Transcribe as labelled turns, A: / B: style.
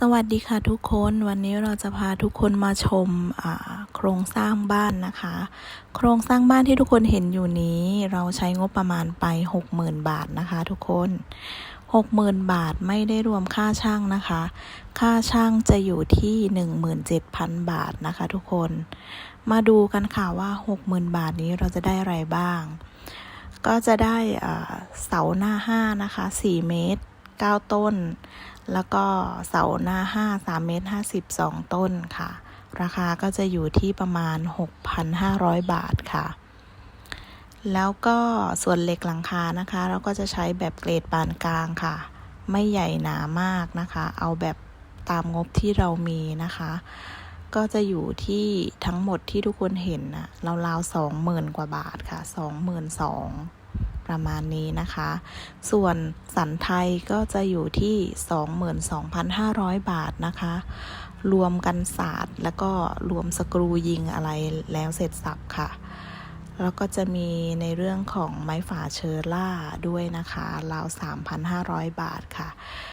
A: สวัสดีค่ะทุกคนวันนี้เราจะพาทุกคนมาชมอ่าโครงสร้างบ้านนะคะ โครงสร้างบ้านที่ทุกคนเห็นอยู่นี้ เราใช้งบประมาณไป 60,000 บาทนะคะทุกคน 60,000 บาทไม่ได้รวมค่าช่างนะคะ ค่าช่างจะอยู่ที่ 17,000 บาทนะคะทุกคน มาดูกันค่ะว่า 60,000 บาทนี้เราจะได้อะไรบ้าง ก็จะได้อ่าเสาหน้า 5 นะคะ 4 เมตร 9 ต้น แล้วก็เสาหน้า 5 3 เมตร 50 2 ต้นค่ะ ราคาก็จะอยู่ที่ประมาณ 6,500 บาทค่ะ แล้วก็ส่วนเหล็กหลังคานะคะ เราก็จะใช้แบบเกรดปานกลางค่ะ ไม่ใหญ่หนามากนะคะ เอาแบบตามงบที่เรามีนะคะ ก็จะอยู่ที่ทั้งหมดที่ทุกคนเห็นนะราวๆสองหมื่นกว่าบาทค่ะสองหมื่นสอง ประมาณนี้นะคะ ส่วนสันไทยก็จะอยู่ที่ 22,500 บาทนะคะ รวมกันศาสตร์ แล้วก็รวมสกรูยิงอะไรแล้วเสร็จสับค่ะ แล้วก็จะมีในเรื่องของไม้ฝาเชอร่าด้วยนะคะ ราว 3,500 บาทค่ะ